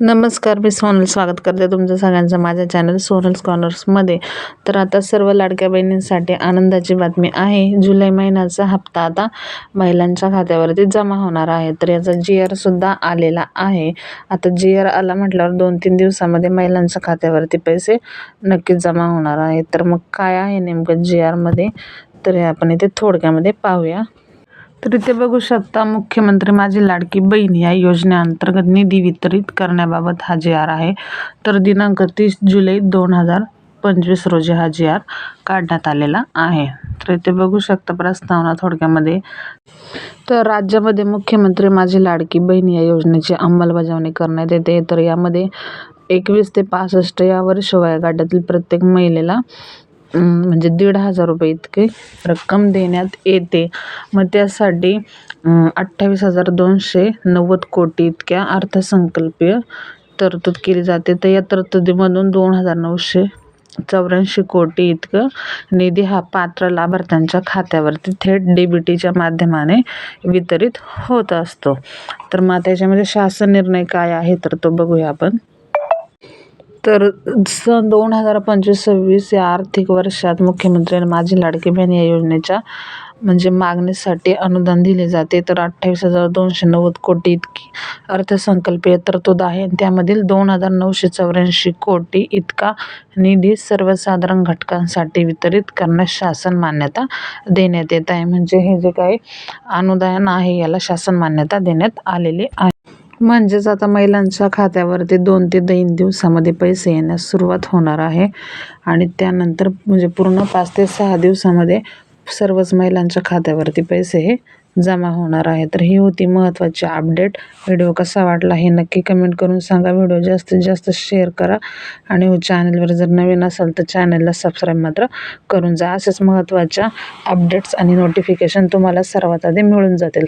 नमस्कार मी सोनल स्वागत करते तुमचं सगळ्यांचं माझ्या चॅनल सोनल्स कॉर्नर्समध्ये तर आता सर्व लाडक्या बहिणींसाठी आनंदाची बातमी आहे. जुलै महिन्याचा हप्ता आता महिलांच्या खात्यावरती जमा होणार आहे. तर याचा जी आरसुद्धा आलेला आहे. आता जी आर आला म्हटल्यावर दोन तीन दिवसामध्ये महिलांच्या खात्यावरती पैसे नक्कीच जमा होणार आहेत. तर मग काय आहे नेमकं जी आरमध्ये तर हे आपण इथे थोडक्यामध्ये पाहूया. तर इथे बघू शकता मुख्यमंत्री माझी लाडकी बहीण या योजनेअंतर्गत निधी वितरित करण्याबाबत हा जी आर आहे. तर दिनांक तीस जुलै दोन हजार पंचवीस रोजी हा जी आर काढण्यात आलेला आहे. तर इथे बघू शकता प्रस्तावना थोडक्यामध्ये. तर राज्यामध्ये मुख्यमंत्री माझी लाडकी बहीण या योजनेची अंमलबजावणी करण्यात येते. तर यामध्ये एकवीस ते पासष्ट या वर्ष वयोगटातील प्रत्येक महिलेला म्हणजे दीड हजार रुपये इतके रक्कम देण्यात येते. मग त्यासाठी अठ्ठावीस हजार दोनशे नव्वद कोटी इतक्या अर्थसंकल्पीय तरतूद केली जाते. तर या तरतुदीमधून दोन हजार नऊशे चौऱ्याऐंशी कोटी इतकं निधी हा पात्र लाभार्थ्यांच्या खात्यावरती थेट डी बी टीच्या माध्यमाने वितरित होत असतो. तर मग त्याच्यामध्ये शासन निर्णय काय आहे? तर तो बघूया आपण. तर सन दोन हजार पंचवीस सव्वीस या आर्थिक वर्षात मुख्यमंत्री माझी लाडकी बहीण या योजनेच्या म्हणजे मागणीसाठी अनुदान दिले जाते. तर अठ्ठावीस हजार दोनशे नव्वद कोटी इतकी अर्थसंकल्पीय तरतूद आहे. आणि त्यामधील दोन हजार नऊशे चौऱ्याऐंशी कोटी इतका निधी सर्वसाधारण घटकांसाठी वितरित करण्यास शासन मान्यता देण्यात येत आहे. म्हणजे हे जे काही अनुदान आहे याला शासन मान्यता देण्यात आलेली आहे. म्हणजेच आता महिलांच्या खात्यावरती दोन ते तीन दिवसामध्ये पैसे येण्यास सुरुवात होणार आहे. आणि त्यानंतर म्हणजे पूर्ण पाच ते सहा दिवसामध्ये सर्वच महिलांच्या खात्यावरती पैसे हे जमा होणार आहे तर ही होती महत्त्वाची अपडेट. व्हिडिओ कसा वाटला हे नक्की कमेंट करून सांगा. व्हिडिओ जास्तीत जास्त शेअर करा. आणि हो चॅनलवर जर नवीन असाल तर चॅनलला सबस्क्राईब मात्र करून जा. असेच महत्त्वाच्या अपडेट्स आणि नोटिफिकेशन तुम्हाला सर्वात आधी मिळून जातील.